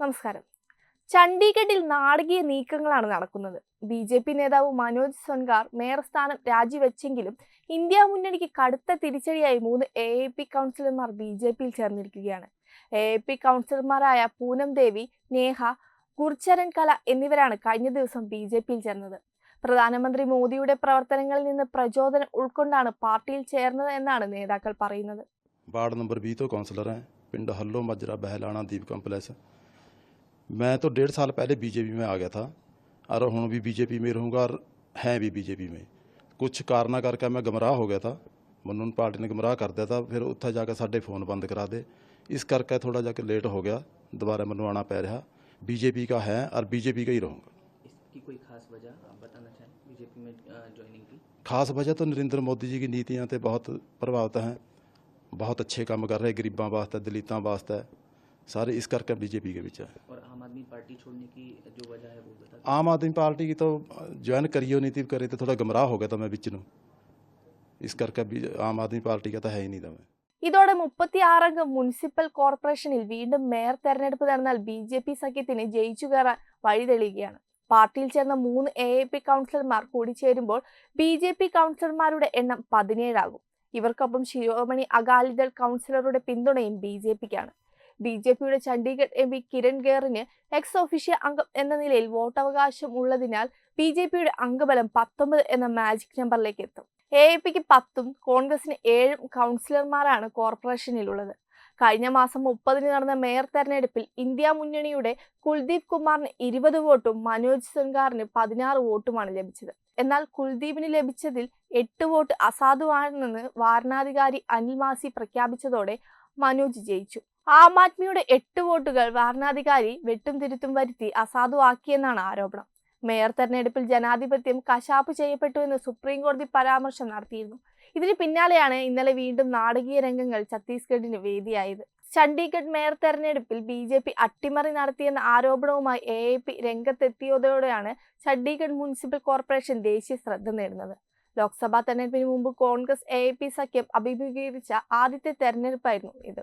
നമസ്കാരം. ചണ്ഡീഗഡിൽ നാടകീയ നീക്കങ്ങളാണ് നടക്കുന്നത്. ബി ജെ പി നേതാവ് മനോജ് സൊൻകാർ മേയർ സ്ഥാനം രാജിവെച്ചെങ്കിലും ഇന്ത്യ മുന്നണിക്ക് കടുത്ത തിരിച്ചടിയായി മൂന്ന് എ എ പി കൗൺസിലർമാർ ബി ജെ പിയിൽ ചേർന്നിരിക്കുകയാണ്. എ എ പി കൗൺസിലർമാരായ പൂനം ദേവി നേഹ ഗുർചരൻ കല എന്നിവരാണ് കഴിഞ്ഞ ദിവസം ബി ജെ പിയിൽ ചേർന്നത്. പ്രധാനമന്ത്രി മോദിയുടെ പ്രവർത്തനങ്ങളിൽ നിന്ന് പ്രചോദനം ഉൾക്കൊണ്ടാണ് പാർട്ടിയിൽ ചേർന്നത് എന്നാണ് നേതാക്കൾ പറയുന്നത്. വാർഡ് നമ്പർ ബി തോ കൗൺസിലർ പിണ്ട് ഹല്ലോ മജ്ര ബഹലാണ ദീപ് കോംപ്ലക്സ് मैं तो डेढ़ साल पहले बीजेपी में आ गया था और हूँ भी बीजेपी में रहूँगा और हैं भी बीजेपी में कुछ ਕਾਰਨਾਂ ਕਰਕੇ ਮੈਂ ਗਮਰਾਹ ਹੋ ਗਿਆ था ਮੈਨੂੰ ਪਾਰਟੀ ਨੇ ਗਮਰਾਹ ਕਰ ਦਿੱਤਾ ਫਿਰ ਉੱਥੇ ਜਾ ਕੇ ਸਾਡੇ ਫੋਨ ਬੰਦ ਕਰਾ ਦੇ ਇਸ ਕਰਕੇ ਥੋੜਾ ਜਾ ਕੇ ਲੇਟ ਹੋ ਗਿਆ ਦੁਬਾਰਾ ਮੈਨੂੰ ਆਣਾ ਪੈ ਰਿਹਾ बीजेपी का है और बीजेपी का ही रहूँगा इसकी कोई खास वजह आप बताना चाहें बीजेपी में ज्वाइनिंग की ਖਾਸ ਵਜ੍ਹਾ ਤਾਂ ਨਰਿੰਦਰ ਮੋਦੀ ਜੀ ਦੀ ਨੀਤੀਆਂ ਤੇ ਬਹੁਤ ਪ੍ਰਭਾਵਿਤ ਹੈ ਬਹੁਤ ਅੱਛੇ ਕੰਮ ਕਰ ਰਹੇ ਗਰੀਬਾਂ ਵਾਸਤੇ ਦਲਿਤਾਂ ਵਾਸਤੇ सारे इस कार्यक्रम बीजेपी के पीछे और आम आदमी पार्टी छोड़ने की जो वजह है वो बता आम आदमी पार्टी की तो ज्वाइन करियो नीति करे तो थोड़ा गमराह हो गया था मैं बिच नू। इस करके ആം ആദ്മി പാർട്ടി കഥ ഹൈ നീ തമേ ഇതോടെ മുപ്പത്തി മുപ്പത്തിയാറംഗ മുനിസിപ്പൽ കോർപ്പറേഷനിൽ വീണ്ടും മേയർ തെരഞ്ഞെടുപ്പ് നടന്നാൽ ബി ജെ പി സഖ്യത്തിന് ജയിച്ചു കയറാൻ വഴിതെളിയുകയാണ് പാർട്ടിയിൽ ചേർന്ന മൂന്ന് എ എ പി കൗൺസിലർമാർ കൂടിച്ചേരുമ്പോൾ ബി ജെ പി കൗൺസിലർമാരുടെ എണ്ണം പതിനേഴാകും ഇവർക്കൊപ്പം ശിരോമണി അകാലിദൾ കൗൺസിലറുടെ പിന്തുണയും ബി ജെ പിക്കാണ് ബി ജെ പിയുടെ ചണ്ഡീഗഡ് എം പി കിരൺ ഗേറിന് എക്സ് ഒഫീഷ്യ അംഗം എന്ന നിലയിൽ വോട്ടവകാശം ഉള്ളതിനാൽ ബി ജെ പിയുടെ അംഗബലം പത്തൊമ്പത് എന്ന മാജിക് നമ്പറിലേക്ക് എത്തും. എ എ പിക്ക് പത്തും കോൺഗ്രസിന് ഏഴും കൗൺസിലർമാരാണ് കോർപ്പറേഷനിലുള്ളത് കഴിഞ്ഞ മാസം മുപ്പതിന് നടന്ന മേയർ തെരഞ്ഞെടുപ്പിൽ ഇന്ത്യ മുന്നണിയുടെ കുൽദീപ് കുമാറിന് ഇരുപത് വോട്ടും മനോജ് സൻഗാറിന് പതിനാറ് വോട്ടുമാണ് ലഭിച്ചത്. എന്നാൽ കുൽദീപിന് ലഭിച്ചതിൽ എട്ട് വോട്ട് അസാധുവാണെന്ന് വാരണാധികാരി അനിൽ മാസി പ്രഖ്യാപിച്ചതോടെ മനോജ് ജയിച്ചു. ആം ആദ്മിയുടെ എട്ട് വോട്ടുകൾ വാരണാധികാരി വെട്ടും തിരുത്തും വരുത്തി അസാധുവാക്കിയെന്നാണ് ആരോപണം. മേയർ തെരഞ്ഞെടുപ്പിൽ ജനാധിപത്യം കശാപ്പ് ചെയ്യപ്പെട്ടു എന്ന് സുപ്രീം കോടതി പരാമർശം നടത്തിയിരുന്നു. ഇതിന് പിന്നാലെയാണ് ഇന്നലെ വീണ്ടും നാടകീയ രംഗങ്ങൾ ഛത്തീസ്ഗഡിന് വേദിയായത്. ചണ്ഡീഗഡ് മേയർ തെരഞ്ഞെടുപ്പിൽ ബി ജെ പി അട്ടിമറി നടത്തിയെന്ന ആരോപണവുമായി എ എ പി രംഗത്തെത്തിയതോടെയാണ് ചണ്ഡീഗഡ് മുനിസിപ്പൽ കോർപ്പറേഷൻ ദേശീയ ശ്രദ്ധ നേടുന്നത്. ലോക്സഭാ തെരഞ്ഞെടുപ്പിന് മുമ്പ് കോൺഗ്രസ് എ സഖ്യം അഭിമുഖീകരിച്ച ആദ്യത്തെ തെരഞ്ഞെടുപ്പായിരുന്നു ഇത്.